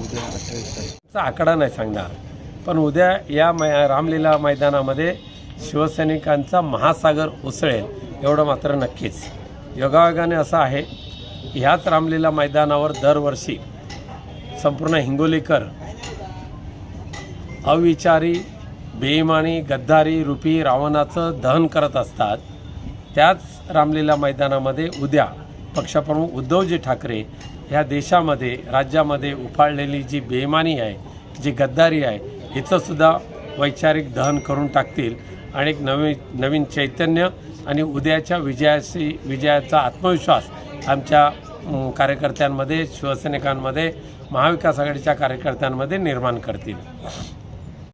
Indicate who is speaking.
Speaker 1: उद्या
Speaker 2: आकडा नाही सांगणार. पण उद्या या मै रामलीला मैदानामध्ये शिवसैनिकांचा महासागर उसळेल एवढं मात्र नक्कीच. योगायोगाने असं आहे ह्याच रामलीला मैदानावर दरवर्षी संपूर्ण हिंगोलीकर अविचारी बेईमानी गद्दारी रूपी रावणाचं दहन करत असतात. त्याच रामलीला मैदानामध्ये उद्या पक्षप्रमुख उद्धवजी ठाकरे ह्या देशामध्ये राज्यामध्ये उफाळलेली जी बेईमानी आहे जी गद्दारी आहे हिचंसुद्धा वैचारिक दहन करून टाकतील आणि एक नवीन नवीन चैतन्य आणि उद्याच्या विजयाशी विजयाचा आत्मविश्वास आमच्या कार्यकर्त्यांमध्ये शिवसैनिकांमध्ये महाविकास आघाडीच्या कार्यकर्त्यांमध्ये निर्माण करतील.